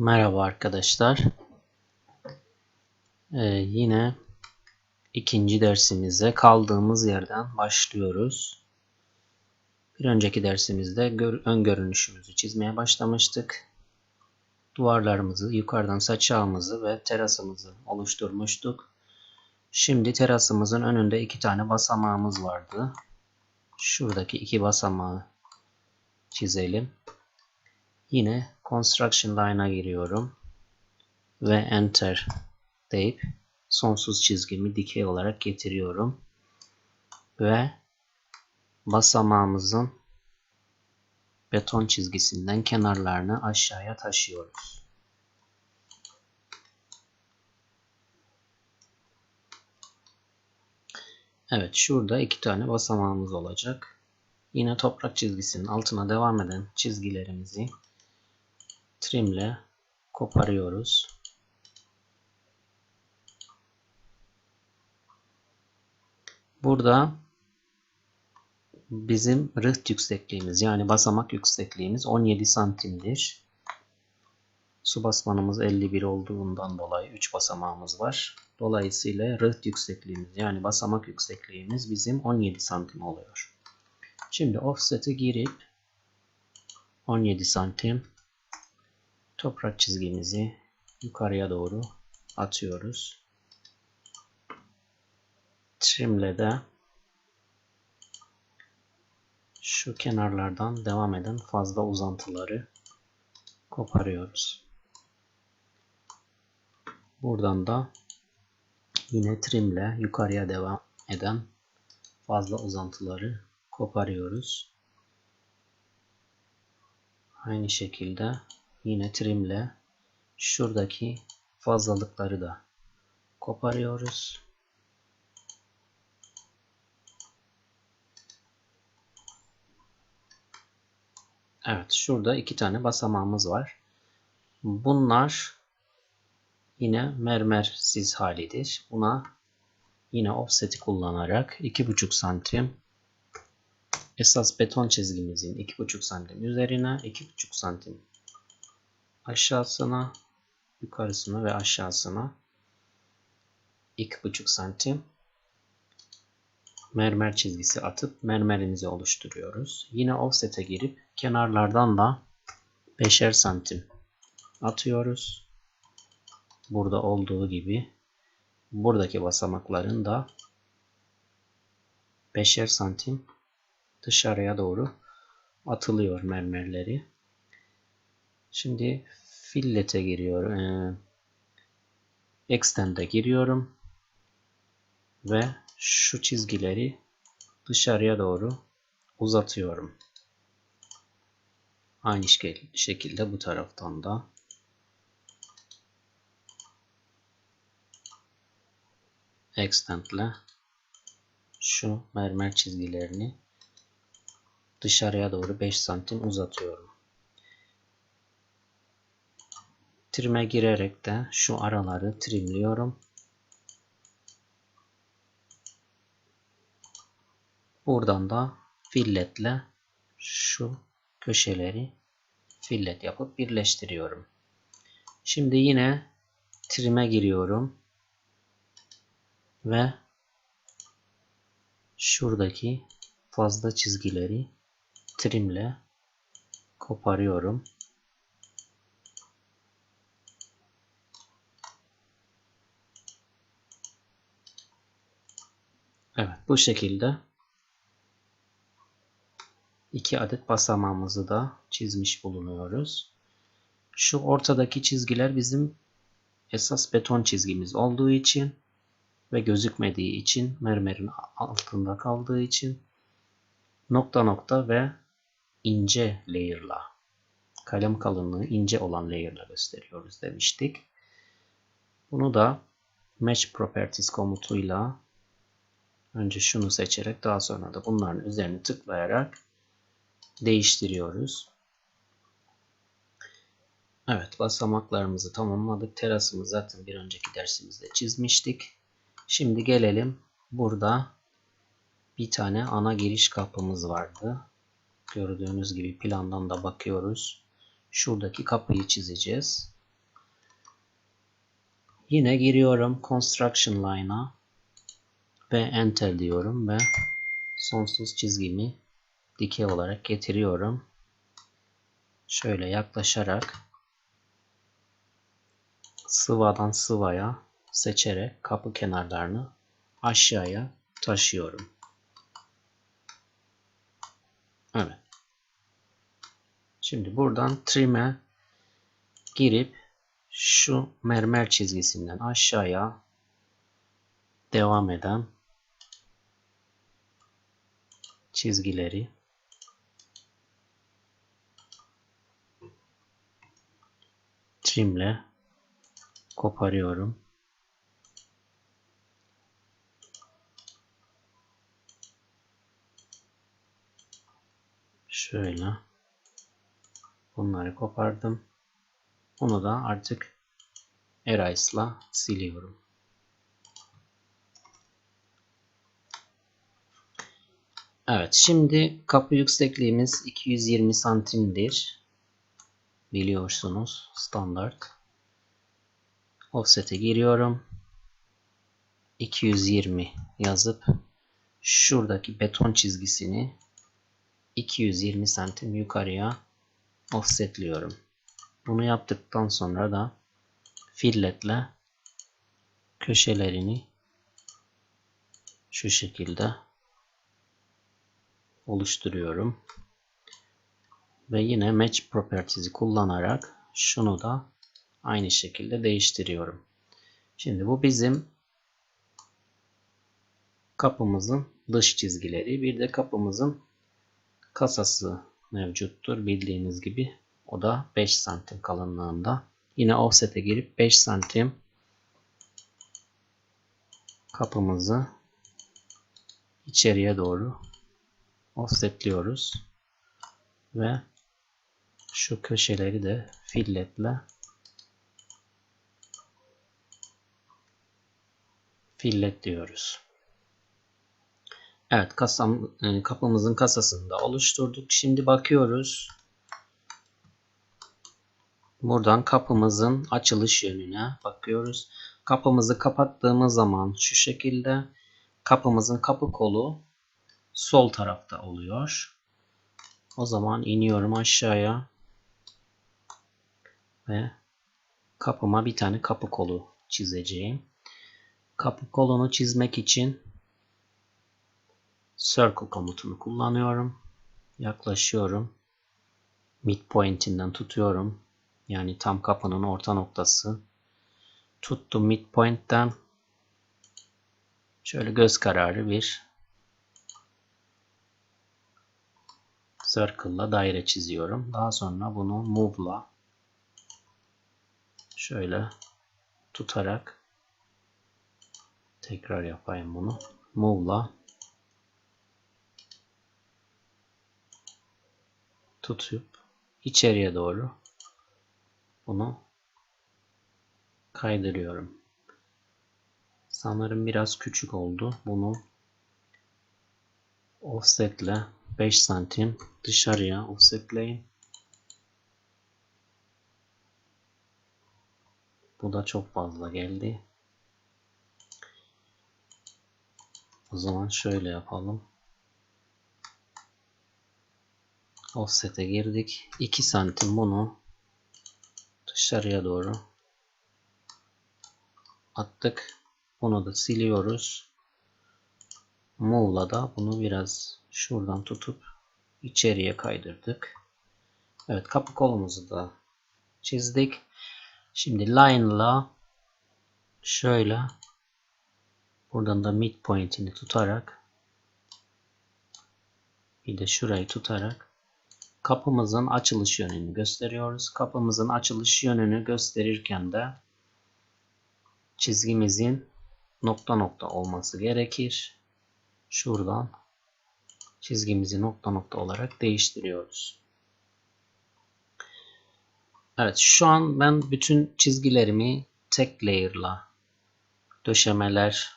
Merhaba arkadaşlar. Ee, yine ikinci dersimize kaldığımız yerden başlıyoruz. Bir önceki dersimizde gör, ön görünüşümüzü çizmeye başlamıştık. Duvarlarımızı, yukarıdan saçağımızı ve terasımızı oluşturmuştuk. Şimdi terasımızın önünde iki tane basamağımız vardı. Şuradaki iki basamağı çizelim. Yine Construction Line'a giriyorum. Ve Enter deyip sonsuz çizgimi dikey olarak getiriyorum. Ve basamağımızın beton çizgisinden kenarlarını aşağıya taşıyoruz. Evet şurada iki tane basamağımız olacak. Yine toprak çizgisinin altına devam eden çizgilerimizi trimle koparıyoruz. Burada bizim rıht yüksekliğimiz yani basamak yüksekliğimiz 17 santimdir. Su basmanımız 51 olduğundan dolayı 3 basamağımız var. Dolayısıyla rıht yüksekliğimiz yani basamak yüksekliğimiz bizim 17 santim oluyor. Şimdi offset'e girip 17 santim toprak çizgimizi yukarıya doğru atıyoruz. Trim'le de şu kenarlardan devam eden fazla uzantıları koparıyoruz. Buradan da yine trimle yukarıya devam eden fazla uzantıları koparıyoruz. Aynı şekilde yine trimle şuradaki fazlalıkları da koparıyoruz. Evet şurada iki tane basamağımız var. Bunlar yine mermersiz halidir. Buna yine offset'i kullanarak 2,5 santim esas beton çizgimizin 2,5 santim üzerine 2,5 santim aşağısına yukarısına ve aşağısına 2,5 santim mermer çizgisi atıp mermerimizi oluşturuyoruz. Yine offset'e girip kenarlardan da 5'er santim atıyoruz. Burada olduğu gibi buradaki basamakların da 5'er santim dışarıya doğru atılıyor mermerleri. Şimdi fillet'e giriyorum. Ee, extend'e giriyorum. Ve şu çizgileri dışarıya doğru uzatıyorum. Aynı şekilde bu taraftan da extend ile şu mermer çizgilerini dışarıya doğru 5 santim uzatıyorum. Trim'e girerek de şu araları trimliyorum. Buradan da filletle şu köşeleri fillet yapıp birleştiriyorum. Şimdi yine trim'e giriyorum. Ve şuradaki fazla çizgileri trimle koparıyorum. Evet bu şekilde iki adet basamağımızı da çizmiş bulunuyoruz. Şu ortadaki çizgiler bizim esas beton çizgimiz olduğu için ve gözükmediği için mermerin altında kaldığı için nokta nokta ve ince layer'la kalem kalınlığı ince olan layer'la gösteriyoruz demiştik. Bunu da Match Properties komutuyla önce şunu seçerek daha sonra da bunların üzerine tıklayarak değiştiriyoruz. Evet basamaklarımızı tamamladık. Terasımı zaten bir önceki dersimizde çizmiştik. Şimdi gelelim burada bir tane ana giriş kapımız vardı. Gördüğünüz gibi plandan da bakıyoruz. Şuradaki kapıyı çizeceğiz. Yine giriyorum construction line'a ve enter diyorum ve sonsuz çizgimi dikey olarak getiriyorum. Şöyle yaklaşarak sıvadan sıvaya seçerek kapı kenarlarını aşağıya taşıyorum. Evet. Şimdi buradan trim'e girip şu mermer çizgisinden aşağıya devam eden çizgileri trimle koparıyorum. Şöyle bunları kopardım. Onu da artık Erase'la siliyorum. Evet şimdi kapı yüksekliğimiz 220 santimdir. Biliyorsunuz standart. Offset'e giriyorum. 220 yazıp şuradaki beton çizgisini 220 santim yukarıya offsetliyorum. Bunu yaptıktan sonra da filletle köşelerini şu şekilde oluşturuyorum. Ve yine match properties'i kullanarak şunu da aynı şekilde değiştiriyorum. Şimdi bu bizim kapımızın dış çizgileri. Bir de kapımızın kasası mevcuttur. Bildiğiniz gibi o da 5 santim kalınlığında. Yine offset'e girip 5 santim kapımızı içeriye doğru offsetliyoruz. Ve şu köşeleri de filletle fillet diyoruz. Evet kasam, e, kapımızın kasasını da oluşturduk. Şimdi bakıyoruz. Buradan kapımızın açılış yönüne bakıyoruz. Kapımızı kapattığımız zaman şu şekilde kapımızın kapı kolu sol tarafta oluyor. O zaman iniyorum aşağıya ve kapıma bir tane kapı kolu çizeceğim. Kapı kolunu çizmek için circle komutunu kullanıyorum. Yaklaşıyorum. Midpoint'inden tutuyorum. Yani tam kapının orta noktası. Tuttum midpoint'ten. Şöyle göz kararı bir circle'la daire çiziyorum. Daha sonra bunu move'la şöyle tutarak tekrar yapayım bunu. Move'la tutup içeriye doğru bunu kaydırıyorum. Sanırım biraz küçük oldu. Bunu offsetle 5 santim dışarıya offsetleyin. Bu da çok fazla geldi. O zaman şöyle yapalım. Offset'e girdik. 2 santim bunu dışarıya doğru attık. Bunu da siliyoruz. Move'la da bunu biraz şuradan tutup içeriye kaydırdık. Evet kapı kolumuzu da çizdik. Şimdi line'la şöyle buradan da midpoint'ini tutarak bir de şurayı tutarak kapımızın açılış yönünü gösteriyoruz. Kapımızın açılış yönünü gösterirken de çizgimizin nokta nokta olması gerekir. Şuradan çizgimizi nokta nokta olarak değiştiriyoruz. Evet şu an ben bütün çizgilerimi tek layer'la döşemeler,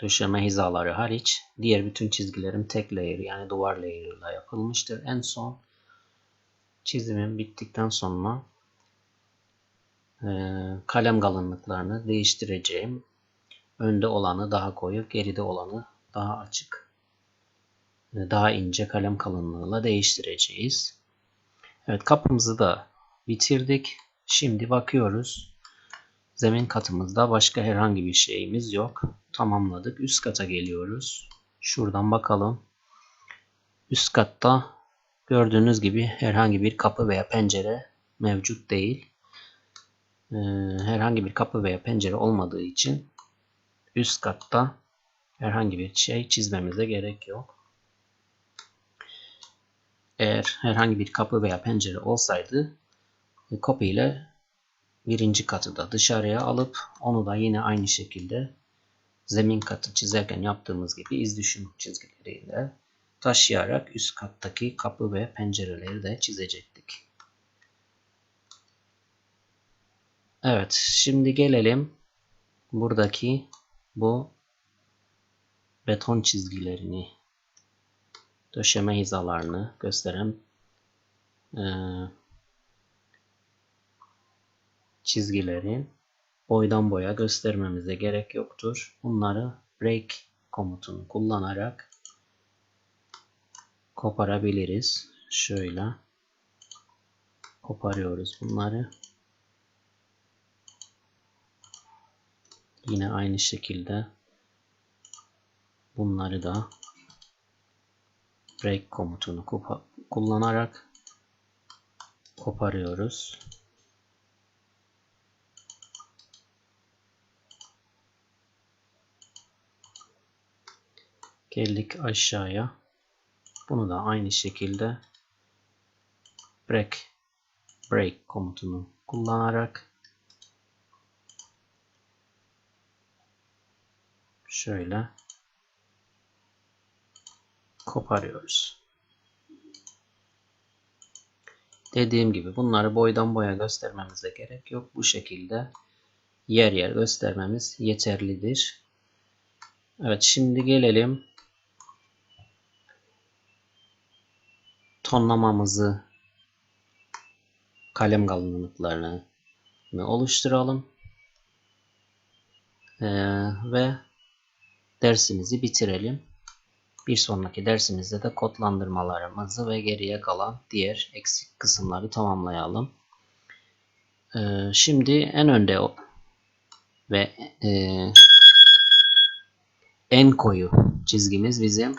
döşeme hizaları hariç diğer bütün çizgilerim tek layer yani duvar layer'la yapılmıştır. En son çizimim bittikten sonra e, kalem kalınlıklarını değiştireceğim. Önde olanı daha koyu, geride olanı daha açık. Daha ince kalem kalınlığıyla değiştireceğiz. Evet kapımızı da bitirdik. Şimdi bakıyoruz. Zemin katımızda başka herhangi bir şeyimiz yok. Tamamladık. Üst kata geliyoruz. Şuradan bakalım. Üst katta gördüğünüz gibi herhangi bir kapı veya pencere mevcut değil. Ee, herhangi bir kapı veya pencere olmadığı için üst katta herhangi bir şey çizmemize gerek yok. Eğer herhangi bir kapı veya pencere olsaydı kapı ile birinci katı da dışarıya alıp onu da yine aynı şekilde zemin katı çizerken yaptığımız gibi iz düşüm çizgileriyle taşıyarak üst kattaki kapı ve pencereleri de çizecektik. Evet, şimdi gelelim buradaki bu beton çizgilerini, döşeme hizalarını gösteren e, çizgileri boydan boya göstermemize gerek yoktur. Bunları break komutunu kullanarak koparabiliriz. Şöyle koparıyoruz bunları. Yine aynı şekilde bunları da break komutunu kullanarak koparıyoruz. Geldik aşağıya. Bunu da aynı şekilde break break komutunu kullanarak şöyle koparıyoruz. Dediğim gibi bunları boydan boya göstermemize gerek yok. Bu şekilde yer yer göstermemiz yeterlidir. Evet şimdi gelelim tonlamamızı kalem kalınlıklarını oluşturalım. Ee, ve dersimizi bitirelim. Bir sonraki dersimizde de kodlandırmalarımızı ve geriye kalan diğer eksik kısımları tamamlayalım. Ee, şimdi en önde ve e, en koyu çizgimiz bizim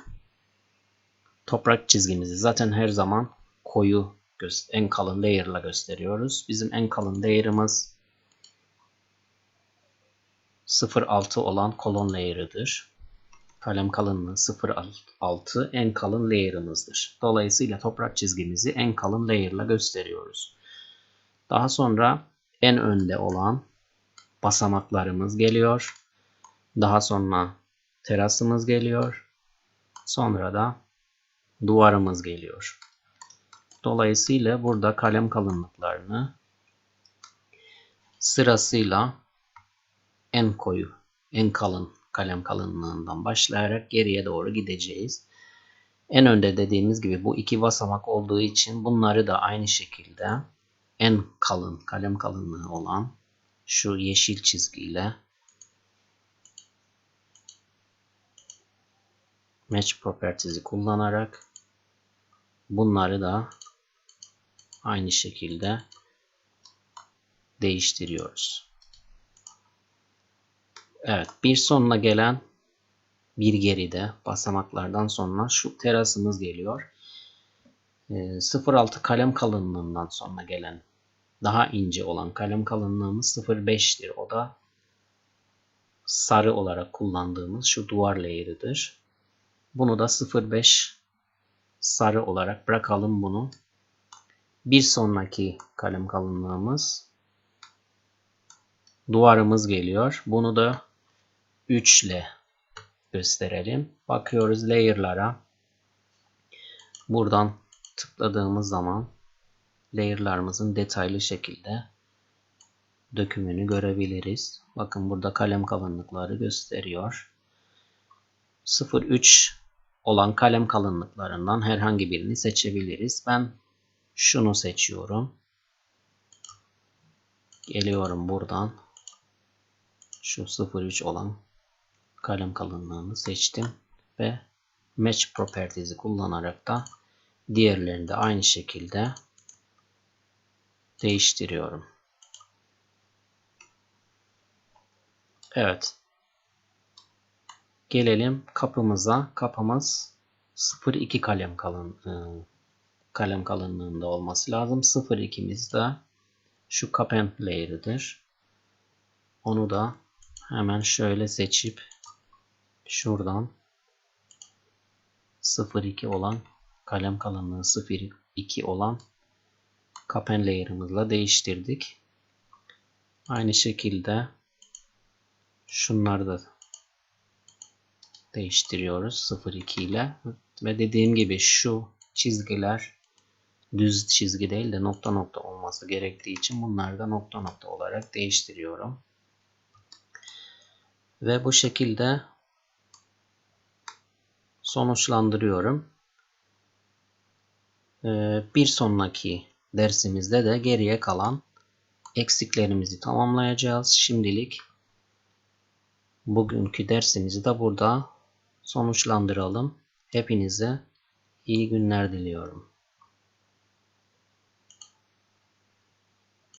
toprak çizgimizi zaten her zaman koyu en kalın layer'la gösteriyoruz. Bizim en kalın layer'ımız 0.6 olan kolon layer'ıdır. Kalem kalınlığı 0.6 en kalın layer'ımızdır. Dolayısıyla toprak çizgimizi en kalın layer'la gösteriyoruz. Daha sonra en önde olan basamaklarımız geliyor. Daha sonra terasımız geliyor. Sonra da duvarımız geliyor. Dolayısıyla burada kalem kalınlıklarını sırasıyla en koyu, en kalın kalem kalınlığından başlayarak geriye doğru gideceğiz. En önde dediğimiz gibi bu iki basamak olduğu için bunları da aynı şekilde en kalın kalem kalınlığı olan şu yeşil çizgiyle match properties'i kullanarak bunları da aynı şekilde değiştiriyoruz. Evet bir sonuna gelen bir geride basamaklardan sonra şu terasımız geliyor. 0.6 ee, kalem kalınlığından sonra gelen daha ince olan kalem kalınlığımız 0.5'tir. O da sarı olarak kullandığımız şu duvar layer'ıdır. Bunu da 0.5 sarı olarak bırakalım bunu. Bir sonraki kalem kalınlığımız duvarımız geliyor. Bunu da 3 ile gösterelim. Bakıyoruz layer'lara. Buradan tıkladığımız zaman layer'larımızın detaylı şekilde dökümünü görebiliriz. Bakın burada kalem kalınlıkları gösteriyor. 0.3 olan kalem kalınlıklarından herhangi birini seçebiliriz. Ben şunu seçiyorum. Geliyorum buradan. Şu 0.3 olan kalem kalınlığını seçtim ve Match Properties'i kullanarak da diğerlerini de aynı şekilde değiştiriyorum. Evet. Gelelim kapımıza. Kapımız 0.2 kalem kalın e, kalem kalınlığında olması lazım. 0.2'miz de şu kapen layer'ıdır. Onu da hemen şöyle seçip şuradan 0.2 olan kalem kalınlığı 0.2 olan kapen layer'ımızla değiştirdik. Aynı şekilde şunları da değiştiriyoruz 0.2 ile ve dediğim gibi şu çizgiler düz çizgi değil de nokta nokta olması gerektiği için bunları da nokta nokta olarak değiştiriyorum. Ve bu şekilde sonuçlandırıyorum. Ee, bir sonraki dersimizde de geriye kalan eksiklerimizi tamamlayacağız. Şimdilik bugünkü dersimizi de burada sonuçlandıralım. Hepinize iyi günler diliyorum.